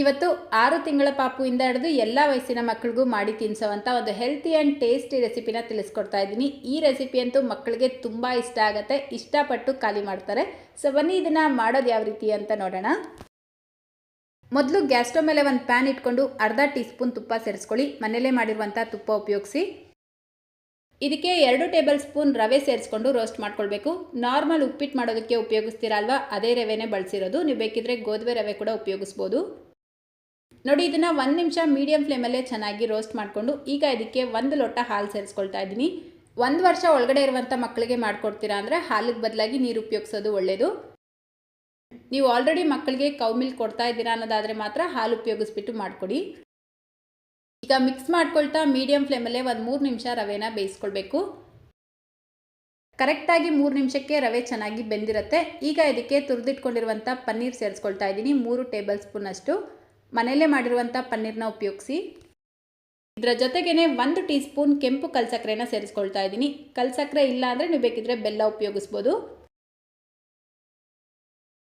ಇವತ್ತು ಆರು ತಿಂಗಳ ಪಾಪುಯಿಂದ ಹಿಡಿದು ಎಲ್ಲ ವಯಸ್ಸಿನ ಮಕ್ಕಳಿಗೂ ಮಾಡಿ ತಿನ್ಸೋವಂಥ ಒಂದು ಹೆಲ್ತಿ ಆ್ಯಂಡ್ ಟೇಸ್ಟಿ ರೆಸಿಪಿನ ತಿಳಿಸ್ಕೊಡ್ತಾ ಇದ್ದೀನಿ. ಈ ರೆಸಿಪಿ ಅಂತೂ ಮಕ್ಕಳಿಗೆ ತುಂಬ ಇಷ್ಟ ಆಗುತ್ತೆ. ಇಷ್ಟಪಟ್ಟು ಖಾಲಿ ಮಾಡ್ತಾರೆ. ಸೊ ಬನ್ನಿ ಇದನ್ನು ಮಾಡೋದು ಯಾವ ರೀತಿ ಅಂತ ನೋಡೋಣ. ಮೊದಲು ಗ್ಯಾಸ್ ಸ್ಟವ್ ಮೇಲೆ ಒಂದು ಪ್ಯಾನ್ ಇಟ್ಕೊಂಡು ಅರ್ಧ ಟೀ ಸ್ಪೂನ್ ತುಪ್ಪ ಸೇರಿಸ್ಕೊಳ್ಳಿ. ಮನೆಯಲ್ಲೇ ಮಾಡಿರುವಂಥ ತುಪ್ಪ ಉಪಯೋಗಿಸಿ. ಇದಕ್ಕೆ ಎರಡು ಟೇಬಲ್ ಸ್ಪೂನ್ ರವೆ ಸೇರಿಸ್ಕೊಂಡು ರೋಸ್ಟ್ ಮಾಡ್ಕೊಳ್ಬೇಕು. ನಾರ್ಮಲ್ ಉಪ್ಪಿಟ್ಟು ಮಾಡೋದಕ್ಕೆ ಉಪಯೋಗಿಸ್ತೀರಾ ಅಲ್ವಾ ಅದೇ ರವೆನೇ ಬಳಸಿರೋದು. ನೀವು ಬೇಕಿದ್ರೆ ಗೋಧಿ ರವೆ ಕೂಡ ಉಪಯೋಗಿಸ್ಬೋದು. ನೋಡಿ, ಇದನ್ನು ಒಂದು ನಿಮಿಷ ಮೀಡಿಯಂ ಫ್ಲೇಮಲ್ಲೇ ಚೆನ್ನಾಗಿ ರೋಸ್ಟ್ ಮಾಡಿಕೊಂಡು, ಈಗ ಇದಕ್ಕೆ ಒಂದು ಲೋಟ ಹಾಲು ಸೇರಿಸ್ಕೊಳ್ತಾ ಇದ್ದೀನಿ. ಒಂದು ವರ್ಷ ಒಳಗಡೆ ಇರುವಂಥ ಮಕ್ಕಳಿಗೆ ಮಾಡಿಕೊಡ್ತೀರಾ ಅಂದರೆ ಹಾಲಿಗೆ ಬದಲಾಗಿ ನೀರು ಉಪಯೋಗಿಸೋದು ಒಳ್ಳೆಯದು ನೀವು ಆಲ್ರೆಡಿ ಮಕ್ಕಳಿಗೆ ಕೌ ಮಿಲ್ಕ್ ಕೊಡ್ತಾ ಇದ್ದೀರಾ ಅನ್ನೋದಾದರೆ ಮಾತ್ರ ಹಾಲು ಉಪಯೋಗಿಸ್ಬಿಟ್ಟು ಮಾಡಿಕೊಡಿ. ಈಗ ಮಿಕ್ಸ್ ಮಾಡ್ಕೊಳ್ತಾ ಮೀಡಿಯಂ ಫ್ಲೇಮಲ್ಲೇ ಒಂದು ಮೂರು ನಿಮಿಷ ರವೆನ ಬೇಯಿಸ್ಕೊಳ್ಬೇಕು. ಕರೆಕ್ಟಾಗಿ ಮೂರು ನಿಮಿಷಕ್ಕೆ ರವೆ ಚೆನ್ನಾಗಿ ಬೆಂದಿರುತ್ತೆ. ಈಗ ಇದಕ್ಕೆ ತುರಿದಿಟ್ಕೊಂಡಿರುವಂಥ ಪನ್ನೀರ್ ಸೇರಿಸ್ಕೊಳ್ತಾ ಇದ್ದೀನಿ, ಮೂರು ಟೇಬಲ್ ಸ್ಪೂನ್ ಅಷ್ಟು. ಮನೆಯಲ್ಲೇ ಮಾಡಿರುವಂಥ ಪನ್ನೀರ್ನ ಉಪಯೋಗಿಸಿ. ಇದರ ಜೊತೆಗೇ ಒಂದು ಟೀ ಸ್ಪೂನ್ ಕೆಂಪು ಕಲ್ಸಕ್ಕರೆನ ಸೇರಿಸ್ಕೊಳ್ತಾ ಇದ್ದೀನಿ. ಕಲ್ಸಕ್ಕರೆ ಇಲ್ಲ ಅಂದರೆ ನೀವು ಬೇಕಿದ್ರೆ ಬೆಲ್ಲ ಉಪಯೋಗಿಸ್ಬೋದು.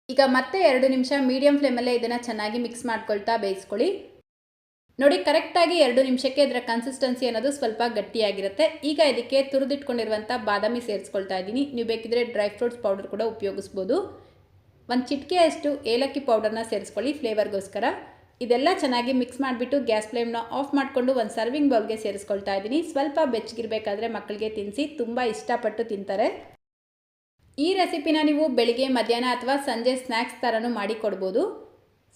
ಈಗ ಮತ್ತೆ ಎರಡು ನಿಮಿಷ ಮೀಡಿಯಂ ಫ್ಲೇಮಲ್ಲೇ ಇದನ್ನು ಚೆನ್ನಾಗಿ ಮಿಕ್ಸ್ ಮಾಡ್ಕೊಳ್ತಾ ಬೇಯಿಸ್ಕೊಳ್ಳಿ. ನೋಡಿ, ಕರೆಕ್ಟಾಗಿ ಎರಡು ನಿಮಿಷಕ್ಕೆ ಇದರ ಕನ್ಸಿಸ್ಟೆನ್ಸಿ ಅನ್ನೋದು ಸ್ವಲ್ಪ ಗಟ್ಟಿಯಾಗಿರುತ್ತೆ. ಈಗ ಇದಕ್ಕೆ ತುರಿದಿಟ್ಕೊಂಡಿರುವಂಥ ಬಾದಾಮಿ ಸೇರಿಸ್ಕೊಳ್ತಾ ಇದ್ದೀನಿ. ನೀವು ಬೇಕಿದ್ರೆ ಡ್ರೈ ಫ್ರೂಟ್ಸ್ ಪೌಡರ್ ಕೂಡ ಉಪಯೋಗಿಸ್ಬೋದು. ಒಂದು ಚಿಟಿಕೆಯಷ್ಟು ಏಲಕ್ಕಿ ಪೌಡರ್ನ ಸೇರಿಸ್ಕೊಳ್ಳಿ ಫ್ಲೇವರ್ಗೋಸ್ಕರ ಇದೆಲ್ಲ ಚೆನ್ನಾಗಿ ಮಿಕ್ಸ್ ಮಾಡಿಬಿಟ್ಟು ಗ್ಯಾಸ್ ಫ್ಲೇಮ್ನ ಆಫ್ ಮಾಡಿಕೊಂಡು ಒಂದು ಸರ್ವಿಂಗ್ ಬೌಲ್ಗೆ ಸೇರಿಸ್ಕೊಳ್ತಾ ಇದ್ದೀನಿ. ಸ್ವಲ್ಪ ಬೆಚ್ಚಗಿರಬೇಕಾದ್ರೆ ಮಕ್ಕಳಿಗೆ ತಿನ್ನಿಸಿ ತುಂಬ ಇಷ್ಟಪಟ್ಟು ತಿಂತಾರೆ. ಈ ರೆಸಿಪಿನ ನೀವು ಬೆಳಿಗ್ಗೆ, ಮಧ್ಯಾಹ್ನ ಅಥವಾ ಸಂಜೆ ಸ್ನ್ಯಾಕ್ಸ್ ಥರನೂ ಮಾಡಿಕೊಡ್ಬೋದು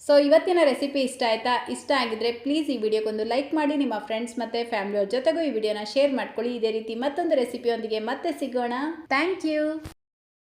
ಸೊ ಇವತ್ತಿನ ರೆಸಿಪಿ ಇಷ್ಟ ಆಯಿತಾ? ಇಷ್ಟ ಆಗಿದ್ರೆ ಪ್ಲೀಸ್ ಈ ವಿಡಿಯೋಗೊಂದು ಲೈಕ್ ಮಾಡಿ, ನಿಮ್ಮ ಫ್ರೆಂಡ್ಸ್ ಮತ್ತು ಫ್ಯಾಮಿಲಿಯವ್ರ ಜೊತೆಗೂ ಈ ವಿಡಿಯೋನ ಶೇರ್ ಮಾಡ್ಕೊಳ್ಳಿ. ಇದೇ ರೀತಿ ಮತ್ತೊಂದು ರೆಸಿಪಿಯೊಂದಿಗೆ ಮತ್ತೆ ಸಿಗೋಣ. Thank you